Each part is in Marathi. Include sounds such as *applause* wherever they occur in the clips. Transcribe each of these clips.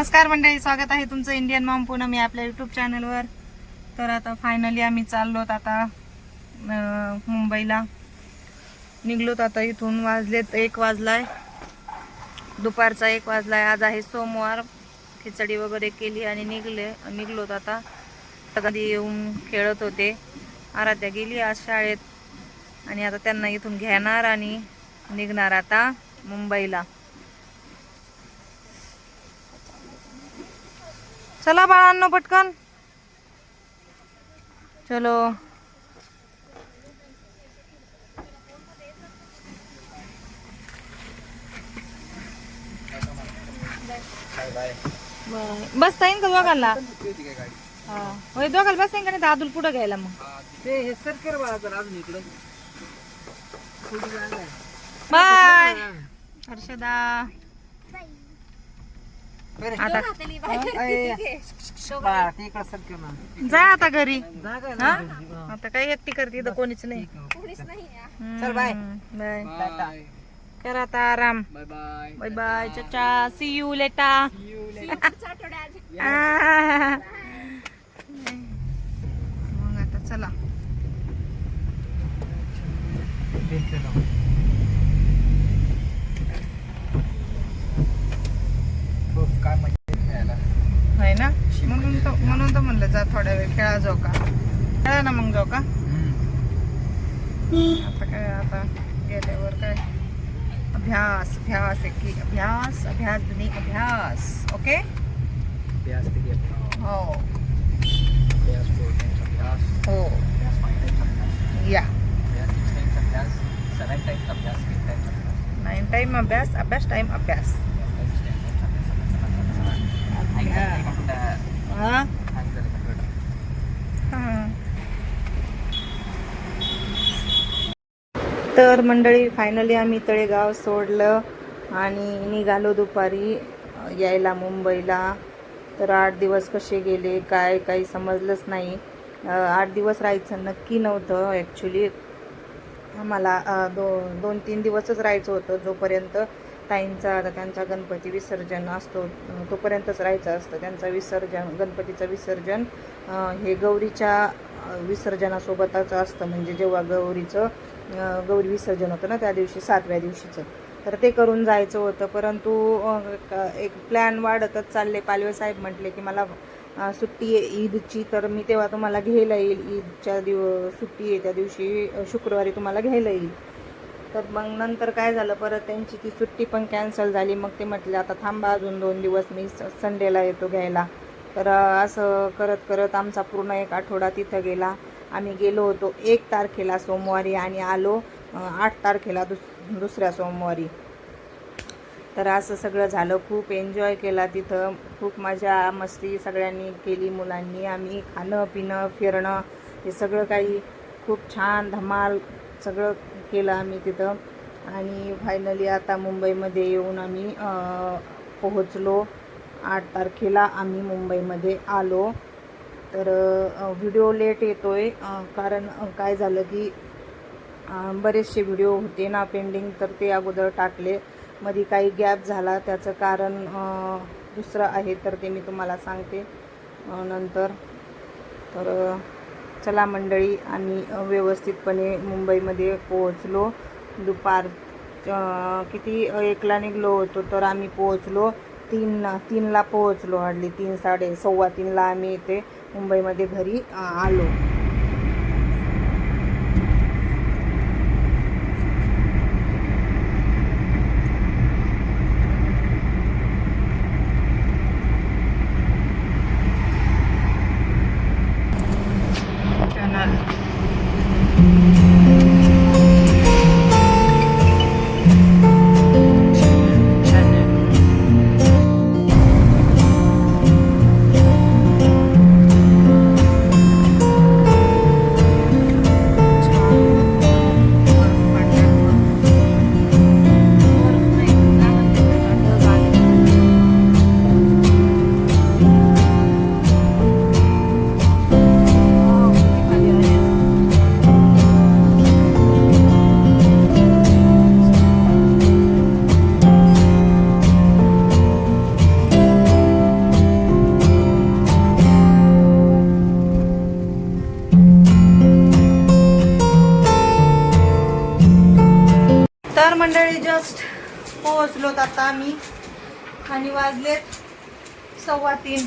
नमस्कार मंडळी स्वागत आहे तुमचं इंडियन मॉम पुन्हा मी आपल्या युट्यूब चॅनलवर तर आता फायनली आम्ही चाललोत आता मुंबईला. निघलोत आता इथून वाजलेत एक वाजलाय. दुपारचा एक वाजलाय आज आहे सोमवार. खिचडी वगैरे केली आणि निघले निघलोत आता. आता कधी येऊन खेळत होते. आराध्या गेली आज शाळेत. आणि आता त्यांना इथून घेणार आणि निघणार आता मुंबईला. चला बाळांनो पटकन. चलो. बाय. बसता येईन का दोघांना? हा. होय दोघाला बसता येईन का नाही तर अदुल पुढं घ्यायला मग? ते हे सरकार बाळा जरा अजून इकडं. थोडी जागा आहे. बाय हर्षदा. आता. इकडं ना. जा आता घरी. हा. आता काही एकटी करते इथं कोणीच नाही. चल, बाय. बाय टाटा. कर आता आराम. बाय बाय बाय बाय चचा. सी यू लेटा मग आता चला हो, काय मजा येते खेळायला. आहे ना म्हणून तर म्हणून तर म्हणलं जा थोड्या वेळ खेळा जाऊ का? खेळा ना मग जाऊ का? आता काय आता गेल्यावर काय? अभ्यास अभ्यास आहे की अभ्यास अभ्यास दुनी अभ्यास ओके? अभ्यास. हो. हो. या. नाईन टाइम अभ्यास. अभ्यास टाइम अभ्यास Times ten times अभ्यास, अभ्यास, अभ्यास, अभ्यास. ऐक ना, ते computer. हा Hang झालं computer. तर मंडळी फायनली आम्ही तळेगाव सोडलं आणि निघालो दुपारी यायला मुंबईला. तर आठ दिवस कसे गेले काय काही समजलंच नाही. आठ दिवस राहायचं नक्की नव्हतं ॲक्च्युली आम्हाला दो दोन तीन दिवसच राहायचं होतं जोपर्यंत ताईंचा त्यांचा गणपती विसर्जन असतो तोपर्यंतच राहायचं असतं. त्यांचा विसर्जन गणपतीचं विसर्जन हे गौरीच्या विसर्जनासोबतच असतं. म्हणजे जेव्हा गौरीचं गौरी विसर्जन होतं ना त्या दिवशी सातव्या दिवशीचं. तर ते करून जायचं होतं परंतु एक प्लॅन वाढतच चालले. पालवे साहेब म्हटले की मला सुट्टी आहे ईदची तर मी तेव्हा तुम्हाला घ्यायला येईल. ईदच्या दिव सुट्टी आहे त्या दिवशी शुक्रवारी तुम्हाला घ्यायला येईल. तर मग नंतर काय झालं परत त्यांची ती सुट्टी पण कॅन्सल झाली. मग ते म्हटले आता थांबा अजून दोन दिवस मी स- संडेला येतो घ्यायला. तर असं करत करत आमचा पूर्ण एक आठवडा तिथं गेला. आम्ही गेलो होतो एक तारखेला सोमवारी आणि आलो आठ तारखेला दुस दुसऱ्या सोमवारी. तर असं सगळं झालं. खूप एन्जॉय केला तिथं. खूप मजा मस्ती सगळ्यांनी केली मुलांनी. आम्ही खाणं पिणं फिरणं हे सगळं काही खूप छान धमाल सगळं केलं आम्ही तिथं. आणि फायनली आता मुंबईमध्ये येऊन आम्ही पोहोचलो. आठ तारखेला आम्ही मुंबईमध्ये आलो. तर व्हिडिओ लेट येतो आहे कारण काय झालं की बरेचसे व्हिडिओ होते ना पेंडिंग तर ते अगोदर टाकले. मध्ये काही गॅप झाला त्याचं कारण दुसरं आहे तर ते मी तुम्हाला सांगते नंतर. तर चला मंडळी आम्ही व्यवस्थितपणे मुंबईमध्ये पोहोचलो. दुपार किती एकला निघलो होतो तर आम्ही पोहोचलो. तीनला तीनला पोहोचलो हडली तीन साडे सव्वा तीनला आम्ही इथे मुंबईमध्ये घरी आलो. मंडळी जस्ट पोहोचलोत आता आम्ही. आणि वाजलेत सव्वा तीन.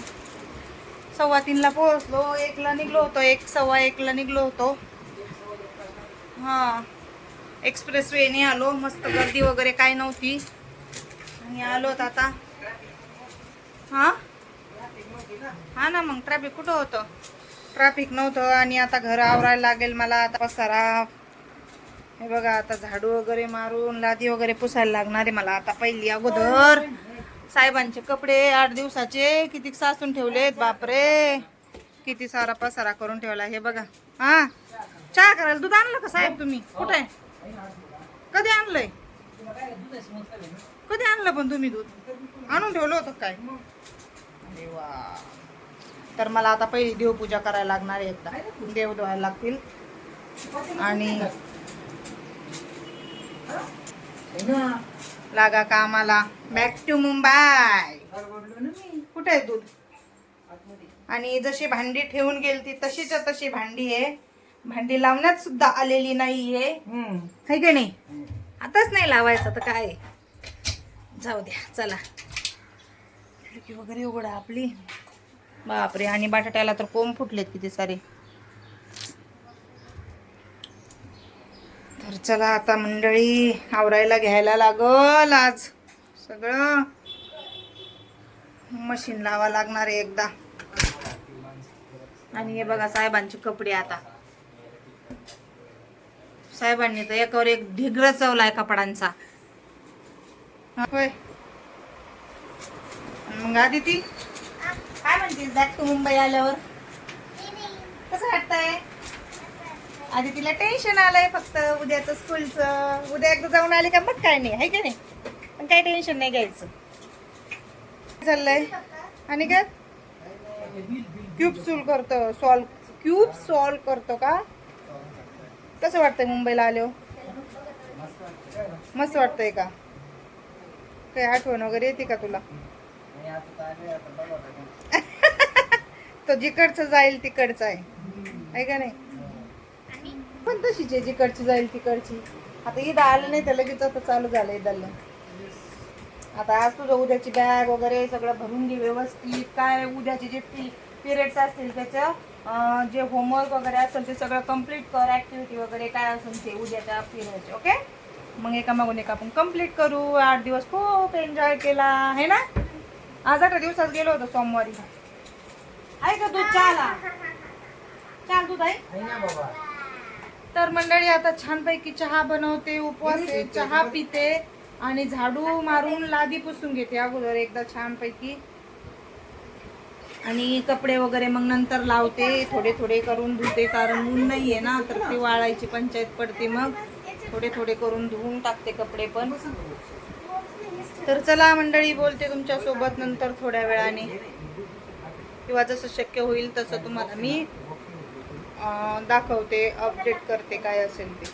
सव्वा तीनला पोहोचलो. एकला निघलो होतो. एक सव्वा एकला निघलो होतो. हां. एक्सप्रेस वेने आलो. मस्त गर्दी वगैरे काय नव्हती. आणि आलोत आता. हां? हां ना मग ट्रॅफिक कुठं होतं? ट्रॅफिक नव्हतं आणि आता घर आवरायला लागेल मला. आता पसारा हे बघा आता झाडू वगैरे मारून लादी वगैरे पुसायला लागणार आहे मला. आता पहिली अगोदर साहेबांचे कपडे आठ दिवसाचे किती सासून ठेवलेत बापरे. किती सारा पसारा करून ठेवला. हे बघा. हा? चहा करायला दूध आणलं का साहेब तुम्ही? कुठे? कधी आणलंय? कधी आणलं पण तुम्ही दूध? आणून ठेवलं होतं काय? देवा तर मला आता पहिली देवपूजा करायला लागणार आहे एकदा. देव धुवायला लागतील. आणि लागा कामाला. बॅक टू मुंबई कुठे आहे दूध? आणि जशी भांडी ठेवून गेलती तशीच्या तशी भांडी आहे. भांडी लावण्यात सुद्धा आलेली नाहीये. है का नाही? आताच नाही लावायचं तर काय? आहे? जाऊ द्या चला. खिडकी वगैरे उघडा आपली. बापरे आणि बटाट्याला तर कोंब फुटलेत किती सारे. चला आता मंडळी आवरायला घ्यायला लागल आज. सगळं. मशीन लावा लागणार आहे एकदा. आणि हे बघा साहेबांचे कपडे आता. साहेबांनी तर एकावर एक ढिगळ चवलाय कपड्यांचा. होय. मग आधी ती काय म्हणतीस? बॅक टू मुंबई आल्यावर? कसं वाटतंय? आधी तिला टेन्शन आलंय फक्त उद्याचं स्कूलचं उद्या एकदा जाऊन आले का मग काय नाही आहे का नाही? पण काही टेन्शन नाही घ्यायचं. चाललंय. आणि काय क्यूब सॉल्व करतो सॉल्व क्यूब सॉल्व करतो का? कसं वाटतंय मुंबईला आलो मस्त वाटतंय का? काही आठवण वगैरे येते का तुला? *laughs* तो जिकडचं जाईल तिकडचं आहे. आहे का नाही? पण तशीच आहे जिकडची जाईल तिकडची. आता ईद आलं नाही तर लगेच आता चालू झालं ईदाला आता आज तुझं उद्याची बॅग वगैरे सगळं भरून घे व्यवस्थित. काय उद्याचे जे पी पिरियड्स असतील त्याचं जे होमवर्क वगैरे असेल ते सगळं कंप्लीट कर ॲक्टिव्हिटी वगैरे काय असेल ते उद्याच्या पिरियडचे ओके मग एका मागून एक आपण कंप्लीट करू. आठ दिवस खूप एन्जॉय केला आहे ना? आज अकरा दिवसात गेलो होतो सोमवारी. आहे का दूध चहाला चाल दूध आहे? तर मंडळी आता छानपैकी चहा बनवते उपवास चहा पिते आणि झाडू मारून लादी पुसून घेते अगोदर एकदा छानपैकी. आणि कपडे वगैरे मग नंतर लावते थोडे थोडे करून धुते कारण ऊन नाहीये ना तर ती वाळायची पंचायत पडते मग. थोडे थोडे करून धुवून टाकते कपडे पण. तर चला मंडळी बोलते तुमच्यासोबत नंतर थोड्या वेळाने. किंवा जसं शक्य होईल तसं तुम्हाला मी दाखवते अपडेट करते काय असेल ते.